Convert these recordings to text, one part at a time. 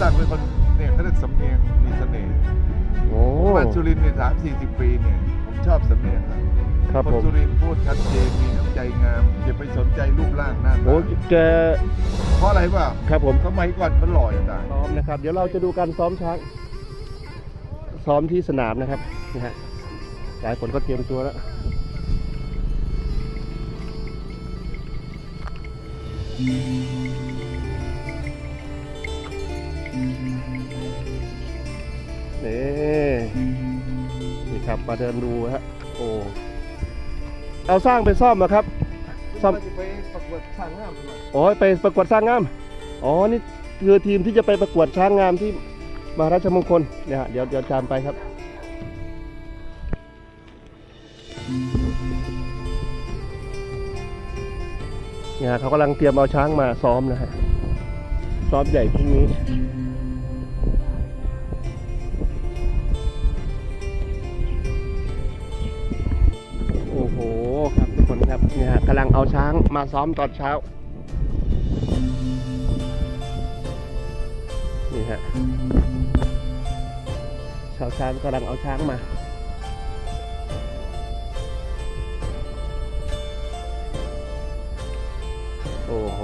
ศักดิ์เป็นคนเนี่ยเขาเรียกสำเนียงมีเสน่ห์โอ้ผมมาสุรินทร์เนี่ยสามสี่สิบปีเนี่ยผมชอบสำเนียงครับครับคนผมสุรินทร์พูดชัดเจนมีน้ำใจงามอย่าไปสนใจรูปร่างหน้าโอ้ตาแกเพราะอะไรเปล่าครับผมสมัยก่อนมันหล่ออย่างไรซ้อมนะครับ เดี๋ยวเราจะดูการซ้อมช้าง ซ้อมที่สนามนะครับนะฮะหลายคนก็เตรียมตัวแล้วนี่ มาเดินดูฮะโอ้เอาสร้างไปซ่อมเหรอครับ ซ่อม ไปประกวดสร้างงามทำไมอ๋อไปประกวดช้างงาม อ๋อนี่คือทีมที่จะไปประกวดช้างงามที่มหาราชมงคลเนี่ยฮะเดี๋ยวเดี๋ยวตามไปครับ เนี่ยเขากำลังเตรียมเอาช้างมาซ้อมนะฮะซ้อมใหญ่พรุ่งนี้ ครับทุกครับเนี่ยฮะกำลังเอาช้างมาซ้อมตอนเช้า นี่ฮะชาวช้างกำลังเอาช้างมาโอ้โห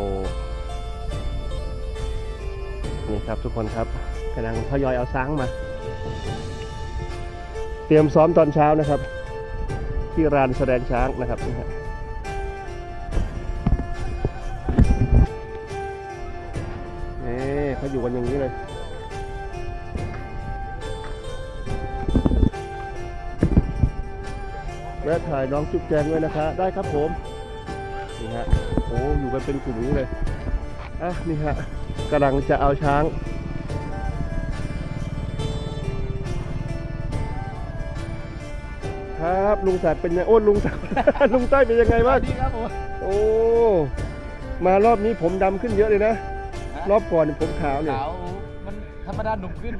นี่ครับทุกคนครับกำลังทยอยเอาช้างมา เตรียมซ้อมตอนเช้านะครับ ที่ร้านแสดงช้างนะครับ เขาอยู่กันอย่างนี้เลยแวะถ่ายน้องจุ๊บแจงด้วยนะคะ ได้ครับผม นี่ฮะโอ้อยู่กันเป็นกลุ่มนี้เลยอะนี่ฮะกำลังจะเอาช้าง ครับลุงศักดิ์เป็นไงโอ้ลุงศักดิ์ลุงต้อยเป็นยังไงบ้างดีครับผมโอ้ มารอบนี้ผมดำขึ้นเยอะเลยนะ รอบก่อนผมขาวเนี่ย ขาวมันธรรมดาหนุ่มขึ้น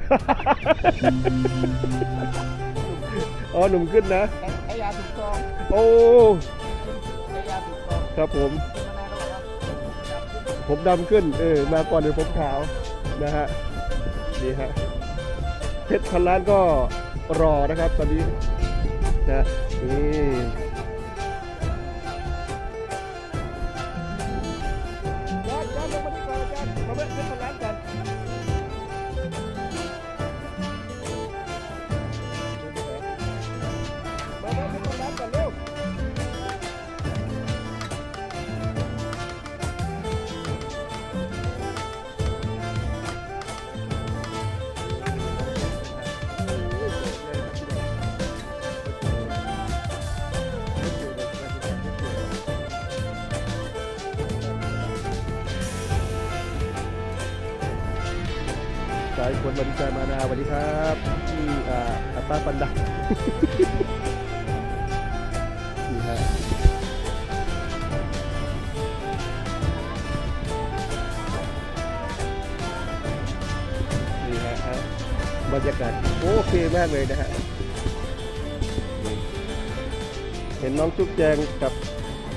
อ๋อหนุ่มขึ้นนะใช้ยาถูกต้องโอ้ใช้ยาถูกต้องครับผมกินมานานแล้วครับผมดำขึ้น เออ มาก่อนเดี๋ยวผมขาวนะฮะนี่ฮะเพชรพันล้านก็รอนะครับตอนนี้นะนี่ คนบริกามานาสวัสดีครับที่อ่าอาปาปันดานี่ฮะนี่ฮะฮะบรรยากาศโอเคมากเลยนะฮะเห็นน้องจุ๊บแจงกับ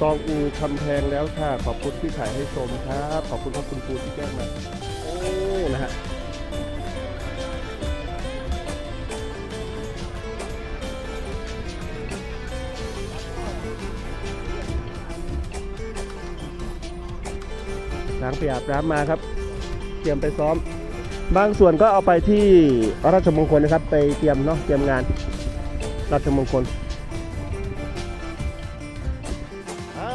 ตองอูคำแพงแล้วค่ะ ขอบคุณที่ถ่ายให้ชมครับ ขอบคุณครับคุณครูที่แจ้งมา โอ้ นะฮะ ช้างไปอาบน้ำมาครับ เตรียมไปซ้อม บางส่วนก็เอาไปที่ราชมงคลนะครับ ไปเตรียมเนาะเตรียมงานราชมงคลอ้า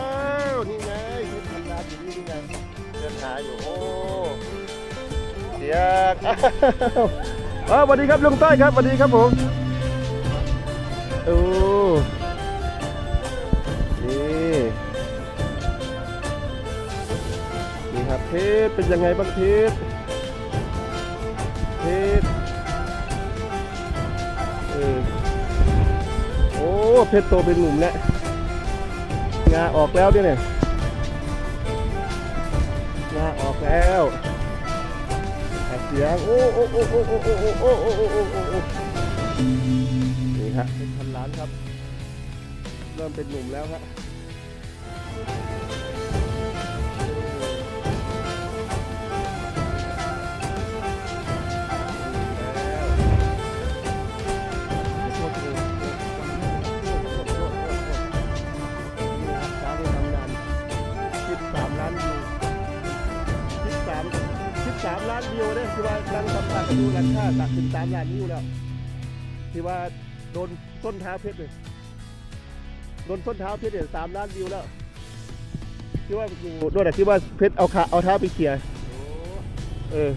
วนี่ไงเพชรพันล้านอยู่นี่นี่ไงเดินหาอยู่โอ้เสียกอ้าวอ้าวสวัสดีครับลุงต้อยครับสวัสดีครับผม เพชรเป็นยังไงบ้างเพชรเพชรเออโอ้เพชรโตเป็นหนุ่มแล้วงาออกแล้วเนี่ยงาออกแล้วเสียงโอ้โอ้โอ้โอ้โอ้โอ้โอ้โอ้โอ้โอ้โอ้โอ้นี่ฮะเป็นพันล้านครับ เริ่มเป็นหนุ่มแล้วครัำลังทำการดูราตักถึงสามล้านวิวแล้ว ที่ว่าโดนส้นเท้าเพชรเลยโดนส้นเท้าเพชรเนี่ยสามล้านวิวแล้วที่ว่าอยู่โดนแต่ที่ว่าเพชรเอาขาเอาเท้าไปเขี่ยเออ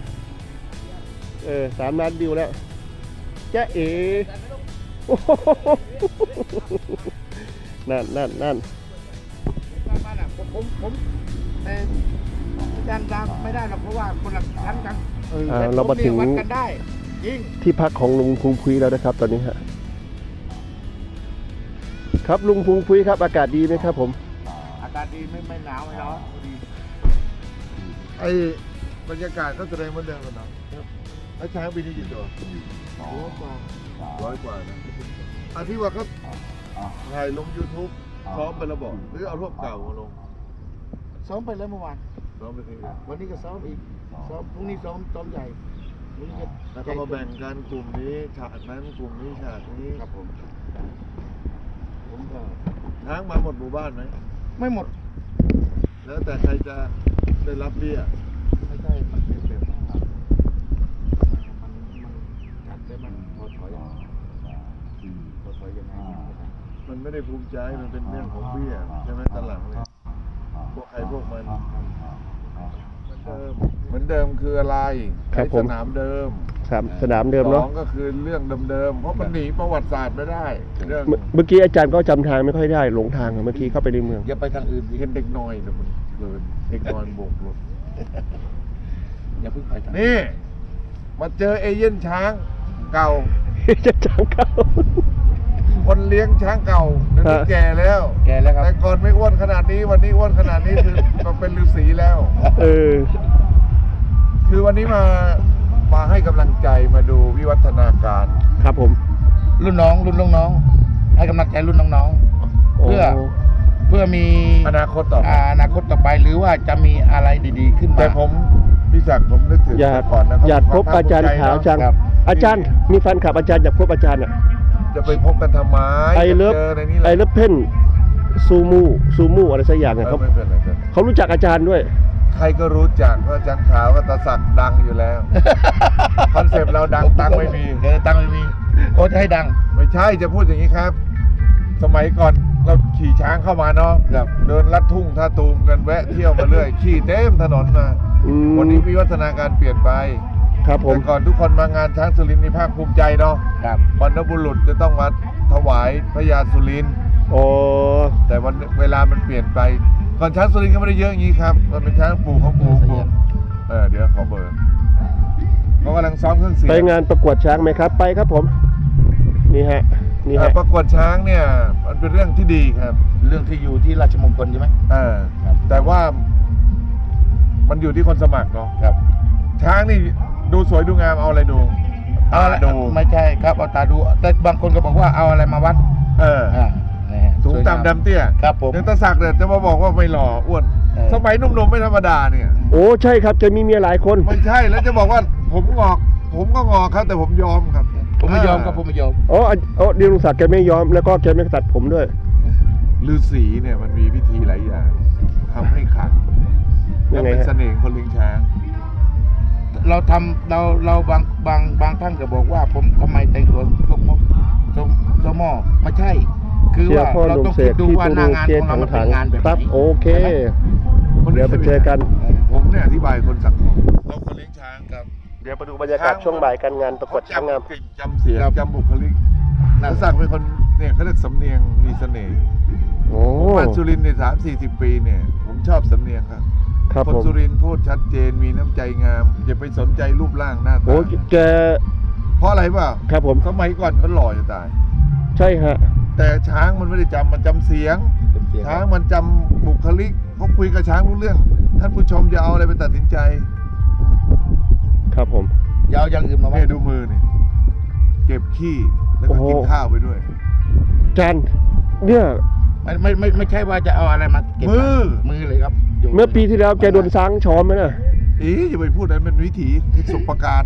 เออสามล้านวิวแล้วแจ๊ะเอ๋นั่นนั่นนั่นบ้านอะผมผมอาจารย์ตามไม่ได้หรอกเพราะว่าคนละชั้นกัน อ่าแต่เรามาถึงผเนี่ยวัดกันได้ยิ่งที่พักของลุงพุงพุยแล้วนะครับ ตอนนี้ฮะครับลุงพุงพุยครับ อากาศดีไหมครับ ผม อากาศดีไม่ไม่หนาวไม่ร้อนพอดีไอ้บรรยากาศก็แสดงเหมือนเดิมกันเนาะไอ้ช้างปีนี้กี่ตัวร้อยกว่าร้อยกว่านะอันที่ว่าเขาถ่ายลง YouTube ซ้อมไปแล้วบอกหรือเอารูปเก่ามาลง ซ้อมไปแล้วเมื่อวาน ซ้อมไปทีเดียววันนี้ก็ซ้อมอีกซ้อมพรุ่งนี้ซ้อมซ้อมใหญ่พรุ่งนี้แล้วก็มาแบ่งกันกลุ่มนี้ฉากนั้นกลุ่มนี้ฉากนี้ครับผมผมก็ช้างมาหมดหมู่บ้านไหมไม่หมด แล้วแต่ใครจะได้รับเบี้ยไม่ใช่มันเป็นแบบว่ามันมันจัดได้มันพอถอยพอถอยยังไงไม่ได้มันไม่ได้ภูมิใจมันเป็นเรื่องของเบี้ยใช่ไหมตอนหลังเนี่ยพวกใครพวกมัน เหมือนเดิมเหมือนเดิมคืออะไรครับในผม สนามเดิมสามสนามเดิมสอเนาะงก็คือเรื่องเดิมๆเพราะมันหนีประวัติศาสตร์ไม่ได้ เรื่องเมื่อเมื่อกี้อาจารย์ก็จำทางไม่ค่อยได้หลงทางอะเมื่อกี้เข้าไปในเมือง อย่าไปทางอื่นดิเห็นเด็กน้อยนะมันเดินเด็กน้อยโบกรถอย่าเพิ่งไปทางนี่ มาเจอเอเย่นช้างเก่า จะจางเข้า คนเลี้ยงช้างเก่าเดี๋ยวนี้ฮะแก่แล้ว แกแล้วครับ แต่ก่อนไม่อ้วนขนาดนี้วันนี้อ้วนขนาดนี้คือ มันเป็นฤาษีแล้ว เออ คือวันนี้มามาให้กำลังใจมาดูวิวัฒนาการ ครับผม รุ่นน้อง รุ่นลูกน้อง ให้กำลังใจรุ่นน้องๆ เพื่อ โเพื่อมีอนาคตต่อไปอาอนาคตต่อไปหรือว่าจะมีอะไรดีๆ ขึ้นมา แต่ผมพี่ศักดิ์ผมนึกถึงอยากแต่ก่อนนะอยากพบอาจารย์ขาวจัง ครับ อาจารย์มีแฟนคลับอาจารย์อยากพบอาจารย์อะ จะไปพบกันทำไมไอเลิฟจอในนี้แหไอละเลิฟเพนซูมูซูมูอะไรสักอย่างเออะอเขาไม่เป็นไรครับเขารู้จักอาจารย์ด้วย ใครก็รู้จักเพราะอาจารย์ขาวก็ตาสักดิ์ดังอยู่แล้ว คอนเซปต์เราดังตังค์ไม่มี เออตังค์ไม่มีโค้ชให้ดัง ไม่ใช่จะพูดอย่างนี้ครับ สมัยก่อนเราขี่ช้างเข้ามาเนาะครับ เดินลัดทุ่งท่าตูมกันแวะเที่ยวมาเรื่อย ขี่เต็มถนนมา อืมวันนี้วิวัฒนาการเปลี่ยนไป ครับผม แต่ก่อนทุกคนมางานช้างสุรินทร์มีภาคภูมิใจเนาะครับ บรรพบุรุษจะต้องมาถวายพระยาสุรินทร์อ๋อแต่วันเวลามันเปลี่ยนไป ก่อนช้างสุรินทร์ก็ไม่ได้เยอะอย่างนี้ครับมันเป็นช้างปู่ของปู่ของปู่เออเดี๋ยวขอเบอร์เขากำลังซ้อมเครื่องเสียงไปงานประกวดช้างไหมครับ ไปครับผม นี่ฮะ นี่เอ่ฮะอประกวดช้างเนี่ย มันเป็นเรื่องที่ดีครับเรื่องที่อยู่ที่ราชมงคลใช่ไหม เออครับ แต่ว่า มันอยู่ที่คนสมัครเนาะ ครับ ช้างนี่ ดูสวยดูงามเอาอะไรดูเอาอะไรตดูไม่ใช่ครับเอาตาดู แต่บางคนก็บอกว่าเอาอะไรมาวัด เอออ่านี่สูงสวยต่ำดำเตี้ยครับผมยังตาสักดิ์เนี่ยจะมาบอกว่าไม่หล่ออ้วนเออสมัยหนุ่มๆไม่ธรรมดาเนี่ย โอ้ใช่ครับจะมีเมียหลายคนไม่ใช่แล้วจะบอกว่าผมงอก ผมก็งอกครับแต่ผมยอมครับ ผมไม่ยอมครับผมไม่ยอมอ๋ออะอ๋อเดียวลุงศักดิ์แกไม่ยอมแล้วก็แกไม่ตัดผมด้วยฤาษีเนี่ยมันมีวิธีหลายอย่างทำให้ขลังยัและงไงเป็นฮะเสน่ห์ของคนเลี้ยงช้าง เราทำเราเราบางบางบางท่านก็บอกว่า ผมทำไมแต่งตัวสมสมสมอไม่ใช่ คือเชียว่าร์พ่อเราลุงต้องเสคิดกดูที่ว่าตูหน้างานเกของเราถังมันเป็ถันงงานแบบไหปั๊บนโอเคใช่ไหมเดี๋ยวไปเจอกัน ผมเนี่ยอธิบายคนสังคมเราคนเลี้ยงช้างครับเดี๋ยวไปดูบรรยากาศช่วงบ่ายการงานประกวดช้างงาม จำกลิ่นจำเสียงครับจำบุคลิกนั่นแล้วสักดิ์เป็นคนเนี่ยเขาเรียกสำเนียงมีเสน่ห์โอ้ผมมาสุรินทร์เนี่ยสามสี่สิบปีเนี่ย ผมชอบสำเนียงครับ ครับคนผม สุรินทร์พูดชัดเจนมีน้ำใจงามอย่าไปสนใจรูปร่างหน้าโอ้ตาแกเพราะอะไรเปล่าครับผมสมัยก่อนเขาหล่อจะตาย ใช่ฮะ แต่ช้างมันไม่ได้จำมันจำเสียง เต็มเสียงช้างมันจำบุคลิกเขาคุยกับช้างรู้เรื่อง ท่านผู้ชมจะเอาอะไรไปตัดสินใจครับผม อยาวอย่างอื่นมาวัเนี่ดยดูมือเนี่ยเก็บขี้แล้วก็โอ้โห กินข้าวไปด้วย จานเนี่ย ไม่ไม่ไม่ไม่ใช่ว่าจะเอาอะไรมาเก็บมือ มือเลยครับ ยู่เมื่อปีที่แล้วแกโดนช้างช้อมไหมน่ะ เอ๊ะอย่าไปพูดนั้นเป็นวิถีสุประการ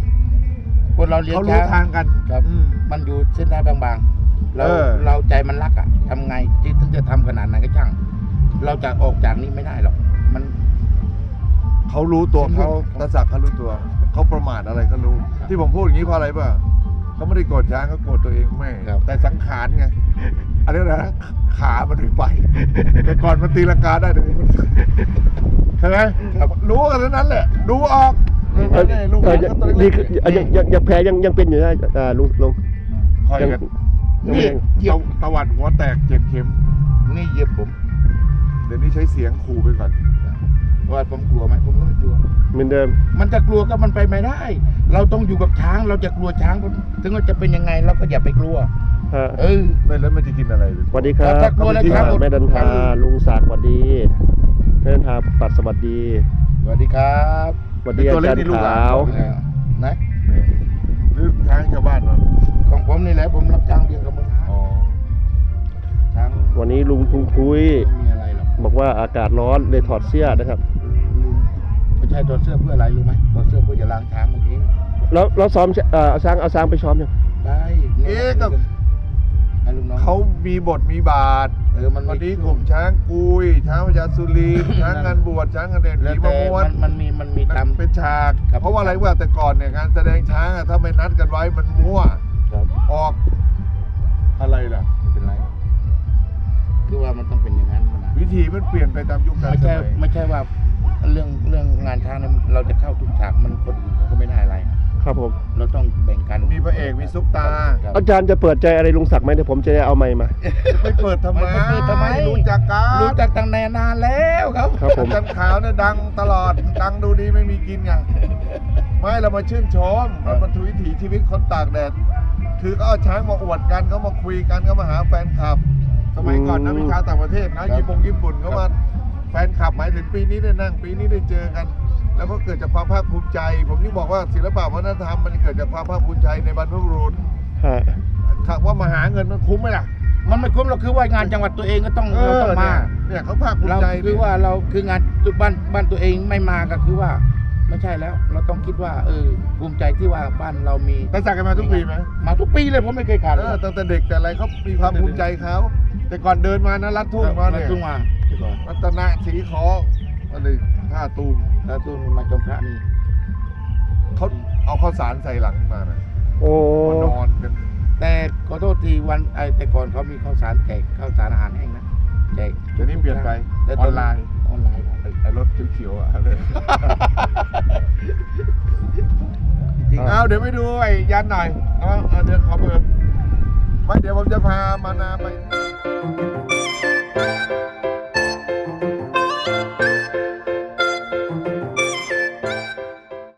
คนเราเลี้ยงเขารู้ช้างทางกันครับอืม มันอยู่เส้นได้บางๆเราเออ เราใจมันรักอะทำไงที่ถึงจะทำขนาดไหนก็ช่าง เราจะออกจากนี้ไม่ได้หรอก มัน เขารู้ตัวเขาตาศักดิ์เขารู้ตัว เขาประมาทอะไรก็รู้ ที่ผมพูดอย่างนี้เพราะอะไรป่ะเขาไม่ได้โกรธช้างเขาโกรธตัวเองแม่งแต่สังขารไง อันนี้นะขามันไม่ไปแต่ก่อนมันตีลังกาได้เดี๋ยวนี้มันใช่ไหมรู้กันทั้งนั้นแหละดูออกเออนี่ลูกหลานก็ตัวดีเล็กขึ้นอะยังยังยังแผลยังยังเป็นอยู่นะอ่าลุงลุงคอยยังกันยังนี่เกี่ยวตะวัดหัวแตกเจ็บเข็ม นี่เหยียบผมเดี๋ยวนี้ใช้เสียงขู่ไปก่อน ว่าผมกลัวไหมผมก็ไม่กลัว เหมือนเดิม มันจะกลัวก็มันไปไม่ได้ เราต้องอยู่กับช้าง เราจะกลัวช้าง ถึงมันจะเป็นยังไงเราก็อย่าไปกลัว ฮะ เออไม่แล้วมันจะกินอะไรสวัสดีครับถ้ากลัวแล้วครับแม่ดันทาลุงศักดิ์สวัสดีแม่ดันทาปัดสวัสดีสวัสดีครับสวัสดีอาจารย์ขาวเออนะหรือช้างชาวบ้านเหรอของผมนี่แหละผมรับจ้างเลี้ยงกับมึงอ๋อช้างวันนี้ลุงทุงคุยไม่มีอะไรหรอกบอกว่าอากาศร้อนเลยถอดเสื้อนะครับไม่ใช่ตัวจเสื้อเพื่ออะไรรู้ไหมตัวจเสื้อเพื่อจะล้างช้างเมื่อกี้แล้วเราซ้อมเอ่อเอาช้างเอาช้างไปซ้อมยังได้เอ๊ะกับ ให้ลูกน้อง เขามีบทมีบาทเออมันวันนี้กลุ่มช้างกุย ช้างพญาสุรีช้างงานบวชช้างงานเด่นแล้วผีมะแต่ม้วมันนมันมีมันมีตาม เป็นฉาก ครับ เพราะว่าอะไรว่าแต่ก่อนเนี่ยงานแสดงช้างอะถ้าไม่นัดกันไว้มันมั่ว ครับออกอะไรล่ะ ไม่เป็นไรคือว่ามันต้องเป็นอย่างนั้นมันนะวิธีมันเปลี่ยนไปตามยุคกาลไม่สใช่มัยไม่ใช่ว่าเรื่องเรื่องงานช้างเนี่ยเราจะเข้าทุกฉากมันคนอื่นเขาก็ไม่ได้อะไรนะ ครับผม เราต้องแบ่งกันมีพระเอกมีซุปตา ครับอาจารย์จะเปิดใจอะไรลุงศักดิ์ไหมเดี๋ยวผมจะได้เอาไม้มา ไปเปิดทำไมไม่เปิดทำไม รู้จักกันรู้จักตั้งแต่นานแล้วครับ ครับผมอาจารย์ขาวเนี่ยดังตลอด ดังดูดีไม่มีกินไงไม่เรามาชื่นชมมันเป็นวิถีชีวิตคนตากแดด คือเขาเอาช้างมาอวดกันเขามาคุยกันเขามาหาแฟนคลับ สมัยก่อนนะอืม วิชาต่างประเทศนะญี่ปุ่งญี่ปุ่นเขามาแฟนคลับหมายถึงปีนี้ได้นั่งปีนี้ได้เจอกัน แล้วก็เกิดจากความภาคภูมิใจ ผมนี่บอกว่าศิลปะวัฒนธรรมมันเกิดจากความภาคภูมิใจในบรรพบุรุษฮะค่ะว่ามาหาเงินมันคุ้มไหมล่ะมันไม่คุ้มเราคือว่างานจังหวัดตัวเองก็ต้องเราต้องมา เนี่ยเนี่ยเขาภาคภูมิเราใจคือว่าเราคืองานจุดบ้านบ้านตัวเองไม่มาก็คือว่า ไม่ใช่แล้ว เราต้องคิดว่า เออภูมิใจที่ว่าบ้านเรามีแต่สักกันมาทุกปีไหมมาทุกปีเลยผมไม่เคยขาดเออตั้งแต่เด็กแต่อะไรเขามีความภูมิใจเขาแต่ก่อนเดินมานะรัดทุ่งมาเนี่ยทุ่งมารัตนะสีขออะไร ท่าตูมแล้วทุ่งมาจมพระนี่ เขาเอาข้าวสารใส่หลังมานะโอ้มานอนกันแต่ขอโทษทีวันไอแต่ก่อนเขามีข้าวสารแจกข้าวสารอาหารแห้งนะแจกเดี๋ยวนี้เปลี่ยนไปแต่ออนไลน์ออนไลน์ครับไอ้ไอ้รถเขียวๆอะเลยจริงเอาเดี๋ยวไปดูไอ้ยันหน่อยเอาเอาเดี๋ยวขอเบอร์ไม่เดี๋ยวผมจะพามานาไป